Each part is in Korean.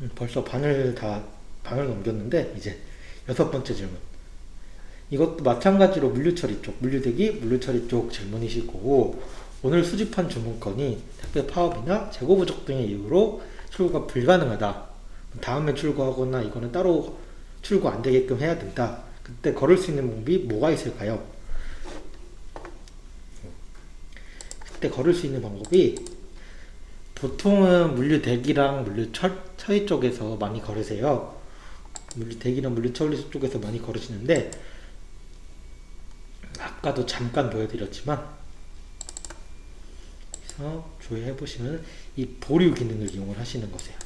음, 벌써 반을 다 반을 넘겼는데 이제 여섯 번째 질문. 이것도 마찬가지로 물류처리 쪽, 물류대기, 물류처리 쪽 질문이실 거고 오늘 수집한 주문건이 택배 파업이나 재고 부족 등의 이유로 출고가 불가능하다. 다음에 출고하거나 이거는 따로 출고 안 되게끔 해야 된다. 그때 걸을 수 있는 방법이 뭐가 있을까요? 그때 걸을 수 있는 방법이 보통은 물류 대기랑 물류 처, 처리 쪽에서 많이 걸으세요. 물류 대기랑 물류 처리 쪽에서 많이 걸으시는데 아까도 잠깐 보여드렸지만 그래서 조회해 보시면 이 보류 기능을 이용을 하시는 거세요.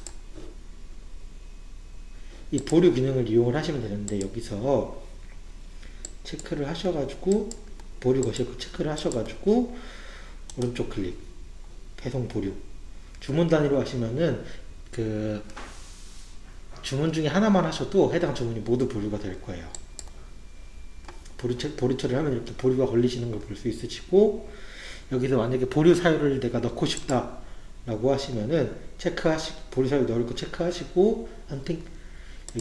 이 보류 기능을 이용을 하시면 되는데 여기서 체크를 하셔가지고 보류 거실 체크를 하셔가지고 오른쪽 클릭 배송 보류 주문 단위로 하시면은 그 주문 중에 하나만 하셔도 해당 주문이 모두 보류가 될 거예요. 보류, 처- 보류 처리를 하면 이렇게 보류가 걸리시는 걸 볼 수 있으시고 여기서 만약에 보류 사유를 내가 넣고 싶다 라고 하시면은 체크하시 보류 사유 넣을 거 체크하시고 선택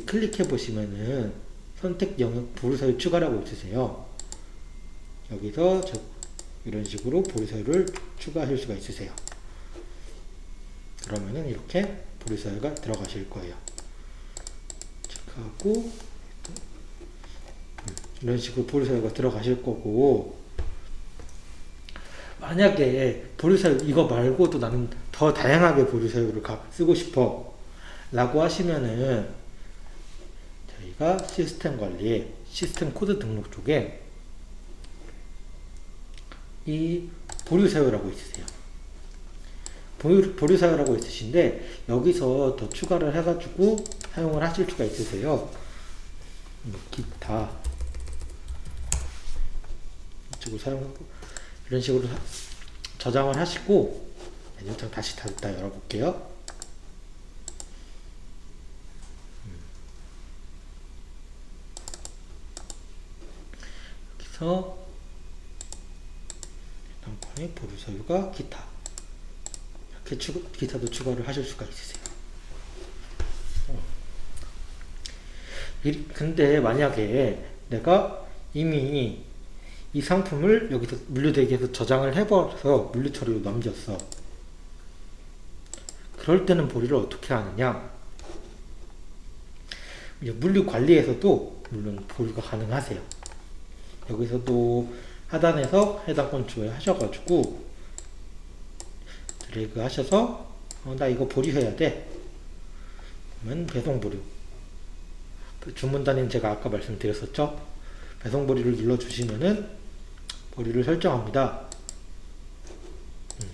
클릭해 보시면은 선택 영역 보류 사유 추가라고 있으세요. 여기서 저 이런 식으로 보류 사유를 추가하실 수가 있으세요. 그러면은 이렇게 보류 사유가 들어가실 거예요. 체크하고 음, 이런 식으로 보류 사유가 들어가실 거고 만약에 보류 사유 이거 말고도 나는 더 다양하게 보류 사유를 가- 쓰고 싶어 라고 하시면은 저희가 시스템 관리 시스템 코드 등록 쪽에 이 보류 사유라고 있으세요. 보류, 사유라고 있으신데 여기서 더 추가를 해가지고 사용을 하실 수가 있으세요. 뭐 기타 이쪽을 사용하고 이런 식으로 사- 저장을 하시고 메뉴창 다시 다, 다 열어볼게요. 여기서 단권의 보류 사유가 기타 기타도 추가를 하실 수가 있으세요. 어. 이- 근데 만약에 내가 이미 이 상품을 여기서 물류대기에서 저장을 해버려서 물류 처리로 넘겼어. 그럴 때는 보류를 어떻게 하느냐? 이제 물류 관리에서도 물론 보류가 가능하세요. 여기서도 하단에서 해당 건 조회하셔가지고 드래그 하셔서 어, 나 이거 보류해야 돼. 그러면 배송 보류. 주문 단위는 제가 아까 말씀드렸었죠. 배송 보류를 눌러주시면은 보류를 설정합니다. 음.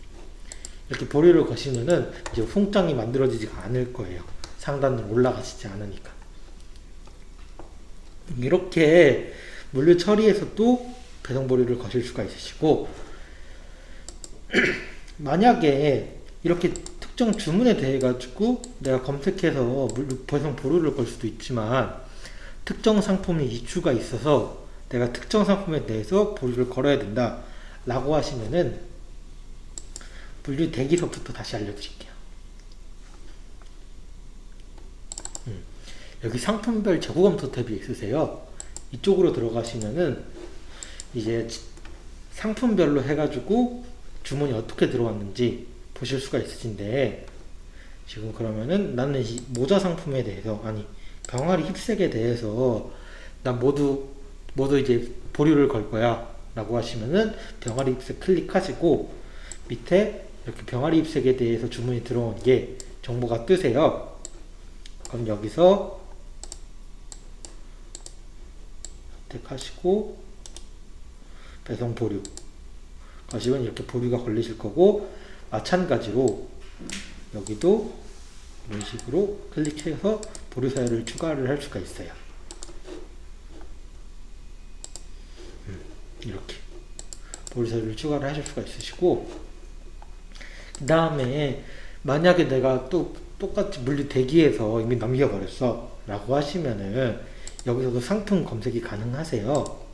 이렇게 보류를 거시면은 이제 송장이 만들어지지가 않을 거예요. 상단으로 올라가시지 않으니까. 이렇게 물류 처리에서도 배송 보류를 거실 수가 있으시고 만약에 이렇게 특정 주문에 대해 가지고 내가 검색해서 배송 보류를 걸 수도 있지만 특정 상품이 이슈가 있어서 내가 특정 상품에 대해서 보류를 걸어야 된다 라고 하시면은 물류 대기서부터 다시 알려드릴게요. 음, 여기 상품별 재고 검토 탭이 있으세요. 이쪽으로 들어가시면은 이제 지- 상품별로 해가지고 주문이 어떻게 들어왔는지 보실 수가 있으신데 지금 그러면은 나는 이 모자 상품에 대해서 아니 병아리 힙색에 대해서 난 모두 모두 이제 보류를 걸 거야 라고 하시면은 병아리 힙색 클릭하시고 밑에 이렇게 병아리 힙색에 대해서 주문이 들어온 게 정보가 뜨세요. 그럼 여기서 선택하시고 배송 보류 가시면 이렇게 보류가 걸리실 거고 마찬가지로 여기도 이런 식으로 클릭해서 보류 사유를 추가를 할 수가 있어요. 음, 이렇게 보류 사유를 추가를 하실 수가 있으시고 그 다음에 만약에 내가 또 똑같이 물류 대기에서 이미 넘겨버렸어 라고 하시면은 여기서도 상품 검색이 가능하세요.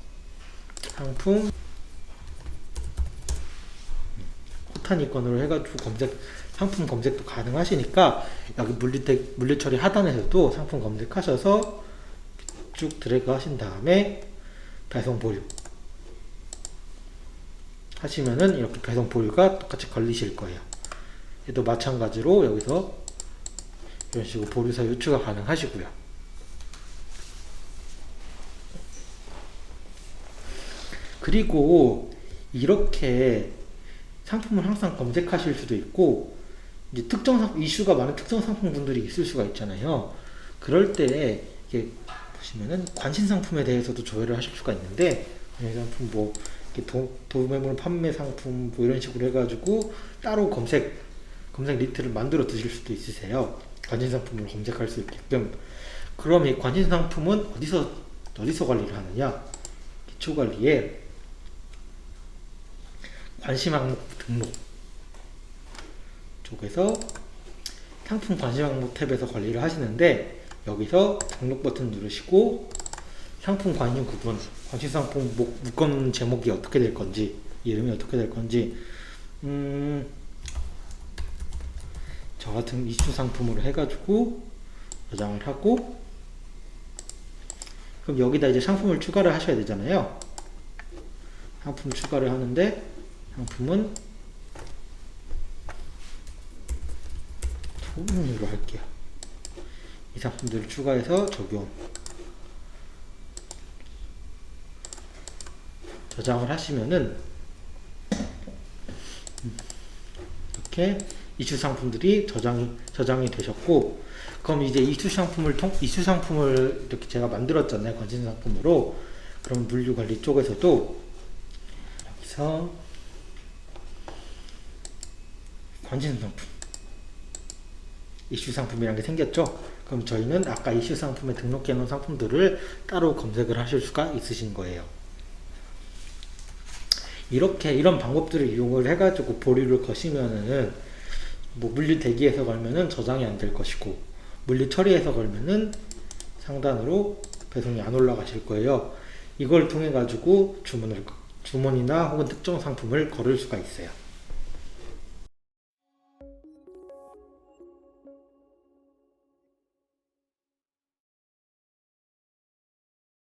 상품 스카니건으로 해가지고 검색 상품 검색도 가능하시니까 여기 물리 물리 처리 하단에서도 상품 검색하셔서 쭉 드래그 하신 다음에 배송 보류 하시면은 이렇게 배송 보류가 똑같이 걸리실 거예요. 얘도 마찬가지로 여기서 이런 식으로 보류사 유추가 가능하시고요. 그리고 이렇게 상품을 항상 검색하실 수도 있고 이제 특정 상 이슈가 많은 특정 상품분들이 있을 수가 있잖아요. 그럴 때 이게 보시면은 관심 상품에 대해서도 조회를 하실 수가 있는데 관심 상품 뭐 도, 도매물 판매 상품 뭐 이런 식으로 해가지고 따로 검색 검색 리스트를 만들어 두실 수도 있으세요. 관심 상품을 검색할 수 있게끔. 그럼 이 관심 상품은 어디서 어디서 관리를 하느냐? 기초 관리에 관심 항목 등록. 쪽에서 상품 관심 항목 탭에서 관리를 하시는데 여기서 등록 버튼 누르시고 상품 관심 구분 관심 상품 목- 묶음 제목이 어떻게 될 건지 이름이 어떻게 될 건지 음, 저 같은 이슈 상품으로 해가지고 저장을 하고 그럼 여기다 이제 상품을 추가를 하셔야 되잖아요. 상품 추가를 하는데 상품은 소문으로 할게요. 이 상품들을 추가해서 적용. 저장을 하시면은 음, 이렇게 이슈 상품들이 저장이 저장이 되셨고 그럼 이제 이슈 상품을 통 이슈 상품을 이렇게 제가 만들었잖아요 건진 상품으로 그럼 물류 관리 쪽에서도 여기서 관심 상품 이슈 상품이라는 게 생겼죠 그럼 저희는 아까 이슈 상품에 등록해 놓은 상품들을 따로 검색을 하실 수가 있으신 거예요 이렇게 이런 방법들을 이용을 해 가지고 보류를 거시면은 뭐 물류 대기해서 걸면은 저장이 안 될 것이고 물류 처리해서 걸면은 상단으로 배송이 안 올라가실 거예요. 이걸 통해 가지고 주문을 주문이나 혹은 특정 상품을 걸을 수가 있어요.